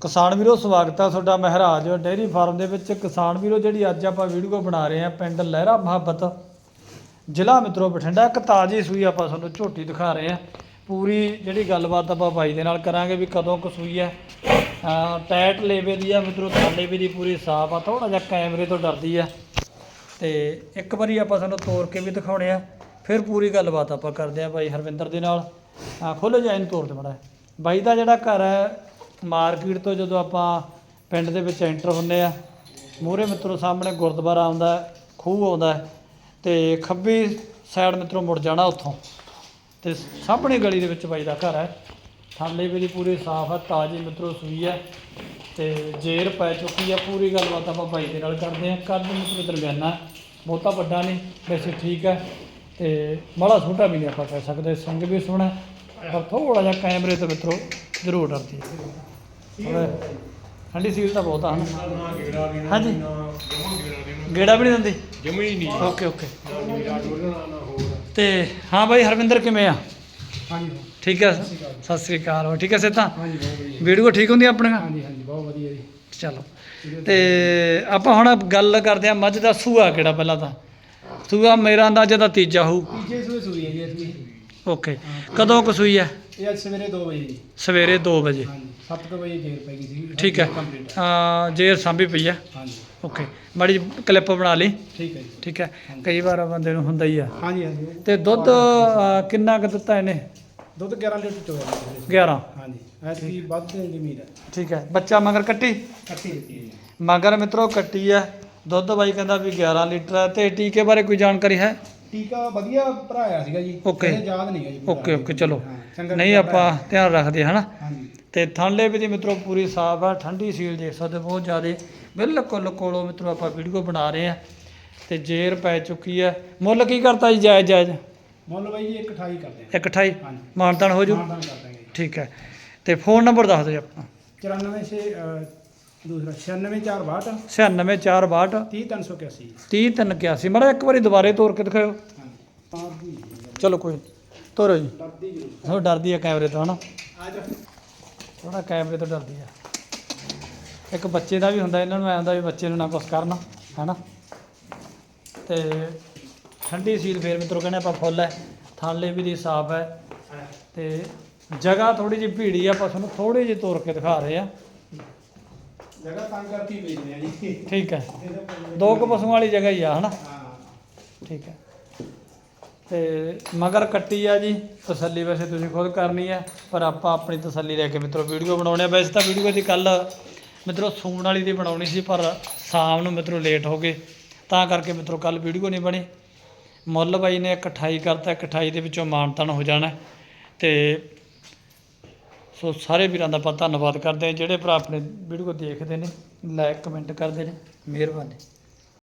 ਕਿਸਾਨ ਵੀਰੋ, ਸਵਾਗਤ ਹੈ ਤੁਹਾਡਾ ਮਹਿਰਾਜ ਡੇਅਰੀ ਫਾਰਮ ਦੇ ਵਿੱਚ। ਕਿਸਾਨ ਵੀਰੋ, ਜਿਹੜੀ ਅੱਜ ਆਪਾਂ ਵੀਡੀਓ ਬਣਾ ਰਹੇ ਹਾਂ ਪਿੰਡ ਲਹਿਰਾ ਮੁਹੱਬਤ, ਜ਼ਿਲ੍ਹਾ ਮਿੱਤਰੋ ਬਠਿੰਡਾ, ਇੱਕ ਤਾਜ਼ੀ ਸੂਈ ਆਪਾਂ ਤੁਹਾਨੂੰ ਝੋਟੀ ਦਿਖਾ ਰਹੇ ਹਾਂ। ਪੂਰੀ ਜਿਹੜੀ ਗੱਲਬਾਤ ਆਪਾਂ ਬਾਈ ਦੇ ਨਾਲ ਕਰਾਂਗੇ ਵੀ ਕਦੋਂ ਕੁ ਸੂਈ ਹੈ। ਟੈਟ ਲੇਵੇ ਦੀ ਆ ਮਿੱਤਰੋ ਥਾਲੇ ਵੀ ਦੀ ਪੂਰੀ ਸਾਫ਼ ਆ ਥੋੜਾ ਜਿਹਾ ਕੈਮਰੇ ਤੋਂ ਡਰਦੀ ਆ ਤੇ ਇੱਕ ਵਾਰੀ ਆਪਾਂ ਤੁਹਾਨੂੰ ਤੋੜ ਕੇ ਵੀ ਦਿਖਾਉਣੇ ਆ, ਫਿਰ ਪੂਰੀ ਗੱਲਬਾਤ ਆਪਾਂ ਕਰਦੇ ਆ ਬਾਈ ਹਰਵਿੰਦਰ ਦੇ ਨਾਲ। ਆ ਜਾਇਨ ਜਾ ਇਹਨੂੰ ਤੋੜ ਦੇ ਮੜਾ ਬਾਈ ਦਾ ਜਿਹੜਾ ਘਰ ਹੈ ਮਾਰਕੀਟ ਤੋਂ ਜਦੋਂ ਆਪਾਂ ਪਿੰਡ ਦੇ ਵਿੱਚ ਐਂਟਰ ਹੁੰਨੇ ਆ, ਮੂਹਰੇ ਮਿੱਤਰੋ ਸਾਹਮਣੇ ਗੁਰਦੁਆਰਾ ਆਉਂਦਾ ਖੂਹ ਆਉਂਦਾ ਹੈ ਤੇ ਖੱਬੀ ਸਾਈਡ ਮਿੱਤਰੋ ਮੁੜ ਜਾਣਾ ਉੱਥੋਂ। ਤੇ ਸਾਹਮਣੇ ਗਲੀ ਦੇ ਵਿੱਚ ਬਾਈ ਦਾ ਘਰ ਹੈ। ਥਾਲੇ ਵੀ ਦੀ ਪੂਰੀ ਸਾਫ਼ ਹੈ, ਤਾਜ਼ੀ ਮਿੱਤਰੋ ਸੂਈ ਹੈ ਤੇ ਜੇਰ ਪੈ ਚੁੱਕੀ ਹੈ। ਪੂਰੀ ਗੱਲਬਾਤ ਆਪਾਂ ਬਾਈ ਦੇ ਨਾਲ ਕਰਦੇ ਹਾਂ। ਕੱਦ ਮਿੱਤਰੋ ਦਰਮਿਆਨਾ ਬਹੁਤਾ ਵੱਡਾ ਨਹੀਂ, ਵੈਸੇ ਠੀਕ ਹੈ। ਤੇ ਮਾੜਾ ਛੋਟਾ ਵੀ ਨਹੀਂ ਆਪਾਂ ਕਹਿ ਸਕਦੇ ਸਿੰਘ ਵੀ ਸੋਹਣਾ ਪਰ ਥੋੜਾ ਜਿਹਾ ਕੈਮਰੇ ਤੋਂ ਮਿੱਤਰੋ ਜ਼ਰੂਰ ਡਰਦੀ ਹੈ। ਠੰਡੀ ਸੀਲ ਤਾਂ ਬਹੁਤ ਆ ਹਨ? ਹਾਂਜੀ। ਗੇੜਾ ਵੀ ਨਹੀਂ ਦਿੰਦੀ? ਜਮੀ ਨਹੀਂ। Okay okay. ਤੇ ਹਾਂ ਬਾਈ ਹਰਵਿੰਦਰ ਕਿਵੇਂ ਆ? ਹਾਂਜੀ। ਠੀਕ ਹੈ ਸਤਿ ਸ੍ਰੀ ਅਕਾਲ। ਹੋ ਠੀਕ ਹੈ ਸੇਤਾ ਹਾਂਜੀ ਬਹੁਤ ਵਧੀਆ ਵੀਡੀਓ ਠੀਕ ਹੁੰਦੀ ਆਪਣੀਆਂ? ਹਾਂਜੀ ਹਾਂਜੀ ਬਹੁਤ ਵਧੀਆ ਜੀ। ਚਲੋ। ਤੇ ਆਪਾਂ ਹੁਣ ਗੱਲ ਕਰਦੇ ਆ ਮੱਝ ਦਾ ਸੂਆ ਕਿਹੜਾ ਪਹਿਲਾਂ ਤਾਂ। ਸੂਆ ਮੇਰਾ ਅੰਦਾਜ਼ਾ ਤਾਂ ਤੀਜਾ ਹੋਊ। ਤੀਜੇ ਸੂਏ ਸੂਈ ਹੈ ਜੀ ਸੂਈ ਓਕੇ ਕਦੋਂ ਕੁ ਸੂਈ ਹੈ? ਇਹ ਅੱਜ ਸਵੇਰੇ 2 ਵਜੇ ਜੀ। ਸਵੇਰੇ 2 ਵਜੇ। ਹਾਂਜੀ 7 ਵਜੇ ਜੇਰ ਪੈ ਗਈ ਸੀ। ਠੀਕ ਹੈ। ਕੰਪਲੀਟ ਜੇਰ ਸਾਂਭੀ ਪਈ ਆ ਹਾਂਜੀ। ਓਕੇ ਮਾੜੀ ਕਲਿੱਪ ਬਣਾ ਲਈ। ਠੀਕ ਹੈ ਜੀ। ਠੀਕ ਹੈ। ਕਈ ਵਾਰ ਬੰਦੇ ਨੂੰ ਹੁੰਦਾ ਹੀ ਆ। ਹਾਂਜੀ ਹਾਂਜੀ। ਤੇ ਦੁੱਧ ਕਿੰਨਾ ਕੁ ਦਿੱਤਾ ਇਹਨੇ? ਦੁੱਧ 11 ਲੀਟਰ ਚੋਇਆ 11 ਹਾਂਜੀ। ਐਤਕੀ ਵੱਧ ਦੇਣ ਦੀ ਉਮੀਦ ਹੈ। ਠੀਕ ਹੈ। ਬੱਚਾ ਮਗਰ ਕੱਟੀ? ਕੱਟੀ ਦਿੱਤੀ ਹੈ ਜੀ। ਮਗਰ ਮਿੱਤਰੋ ਕੱਟੀ ਹੈ। ਦੁੱਧ ਬਾਈ ਕਹਿੰਦਾ ਵੀ 11 ਲੀਟਰ ਹੈ ਤੇ ਟੀਕੇ ਬਾਰੇ ਕੋਈ ਜਾਣਕਾਰੀ ਹੈ? ਟੀਕਾ ਵਧੀਆ ਭਰਾਇਆ ਸੀਗਾ ਜੀ। Okay. ਇਹ ਯਾਦ ਨਹੀਂ ਹੈ ਜੀ ਪੂਰਾ। ਓਕੇ ਓਕੇ ਚਲੋ। ਹਾਂ, ਚੰਗਾ ਨਹੀਂ ਟੀਕਾ ਆਪਾਂ ਧਿਆਨ ਰੱਖਦੇ ਹਾਂ ਹਨਾ। ਹਾਂਜੀ। ਤੇ ਥਾਂਲੇ ਵੀ ਦੀ ਮਿੱਤਰੋ ਪੂਰੀ ਸਾਫ਼ ਆ ਠੰਡੀ ਸੀਲ ਦੇਖ ਸਕਦੇ ਬਹੁਤ ਜ਼ਿਆਦੇ ਬਿਲਕੁਲ ਕੋਲੋਂ ਮਿੱਤਰੋ ਆਪਾਂ ਵੀਡੀਓ ਬਣਾ ਰਹੇ ਆ ਤੇ ਜੇਰ ਪੈ ਚੁੱਕੀ ਹੈ ਮੁੱਲ ਕੀ ਕਰਤਾ ਜੀ ਜਾਇਜ਼ ਜਾਇਜ਼? ਮੁੱਲ ਬਾਈ ਜੀ 128 ਕਰਦੇ ਆ 128 ਹਾਂਜੀ। ਮਾਨਤਾਨ ਹੋ ਜੂ? ਮਾਨਦਾਨ ਕਰ ਦਾਂਗੇ ਠੀਕ ਹੈ। ਤੇ ਫੋਨ ਨੰਬਰ ਦੱਸ ਦਿਓ ਜੀ ਆਪਣਾ 94 ਛੇ ਅਹ, ਦੂਸਰਾ 96462 96462 30381 30381 ਮੜਾ ਇੱਕ ਵਾਰੀ ਦੁਬਾਰੇ ਤੋੜ ਕੇ ਦਿਖਾਓ ਚਲੋ ਕੋਈ ਤੋਰੋ ਜੀ। ਡਰਦੀ ਜ਼ਰੂਰ। ਥੋੜਾ ਡਰਦੀ ਆ ਕੈਮਰੇ ਤੋਂ ਹਨਾ? ਥੋੜਾ ਕੈਮਰੇ ਤੋਂ ਡਰਦੀ ਆ। ਇੱਕ ਬੱਚੇ ਦਾ ਵੀ ਹੁੰਦਾ ਇਹਨਾਂ ਨੂੰ ਐ ਹੁੰਦਾ ਵੀ ਬੱਚੇ ਨੂੰ ਨਾ ਕੁਛ ਕਰਨ ਹੈਨਾ? ਤੇ ਠੰਡੀ ਸੀਲ ਫੇਰ ਮਿੱਤਰੋ ਕਹਿੰਦੇ ਆਪਾਂ ਫੁੱਲ ਹੈ ਥਾਲੇ ਵੀ ਦੀ ਸਾਫ਼ ਹੈ। ਤੇ ਜਗ੍ਹਾ ਥੋੜੀ ਜਿਹੀ ਭੀੜੀ ਆ ਆਪਾਂ ਤੁਹਾਨੂੰ ਥੋੜੀ ਜਿਹੀ ਤੋੜ ਕੇ ਦਿਖਾ ਰਹੇ ਆ। ਜਗ੍ਹਾ ਤੰਗ ਕਰਕੇ ਹੀ ਵੇਚਦੇ ਆ ਜੀ। ਠੀਕ ਹੈ। ਇਹਦਾ ਦੋ ਕੁ ਪਸ਼ੂਆਂ ਵਾਲੀ ਜਗ੍ਹਾ ਹੀ ਆ ਹਨਾ? ਹਾਂ। ਠੀਕ ਹੈ। ਤੇ ਮਗਰ ਕੱਟੀ ਆ ਜੀ ਤਸੱਲੀ ਵੈਸੇ ਤੁਸੀਂ ਖੁਦ ਕਰਨੀ ਹੈ ਪਰ ਆਪਾਂ ਆਪਣੀ ਤਸੱਲੀ ਲੈ ਕੇ ਮਿੱਤਰੋ ਵੀਡੀਓ ਬਣਾਉਣੇ ਆ। ਵੈਸੇ ਤਾਂ ਵੀਡੀਓ ਦੀ ਕੱਲ ਮਿੱਤਰੋ ਸੂਣ ਵਾਲੀ ਦੀ ਬਣਾਉਣੀ ਸੀ ਪਰ ਸ਼ਾਮ ਨੂੰ ਮਿੱਤਰੋ ਲੇਟ ਹੋ ਗਏ। ਤਾਂ ਕਰਕੇ ਮਿੱਤਰੋ ਕੱਲ ਵੀਡੀਓ ਨਹੀਂ ਬਣੀ। ਮੁੱਲ ਬਾਈ ਨੇ 128 ਕਰਤਾ 128 ਦੇ ਵਿੱਚੋਂ ਮਾਨਤਨ ਹੋ ਜਾਣਾ। ਤੇ ਸੋ ਸਾਰੇ ਵੀਰਾਂ ਦਾ ਆਪਾਂ ਧੰਨਵਾਦ ਕਰਦੇ ਹਾਂ। ਜਿਹੜੇ ਭਰਾ ਆਪਣੇ ਵੀਡੀਓ ਦੇਖਦੇ ਨੇ ਲਾਈਕ ਕਮੈਂਟ ਕਰਦੇ ਨੇ, ਮਿਹਰਬਾਨੀ।